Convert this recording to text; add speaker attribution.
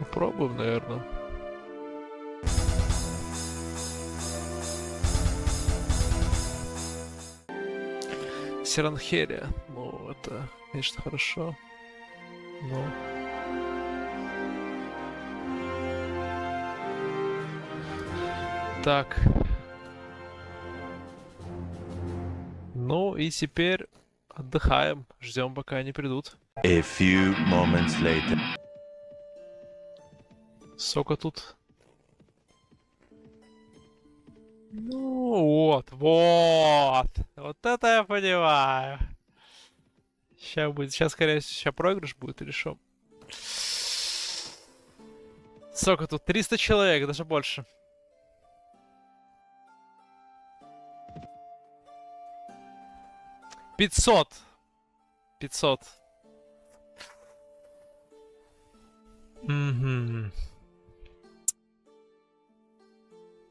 Speaker 1: Попробуем, наверное. Сиранхерия. Ну, это, конечно, хорошо. Но... Так. Ну и теперь отдыхаем. Ждем, пока они придут.
Speaker 2: A few moments later.
Speaker 1: Сока тут? Ну вот, вот. Вот это я понимаю. Сейчас будет, сейчас, скорее всего, сейчас проигрыш будет или что? Сколько тут? 300 человек, даже больше. Пятьсот. Пятьсот. Угу.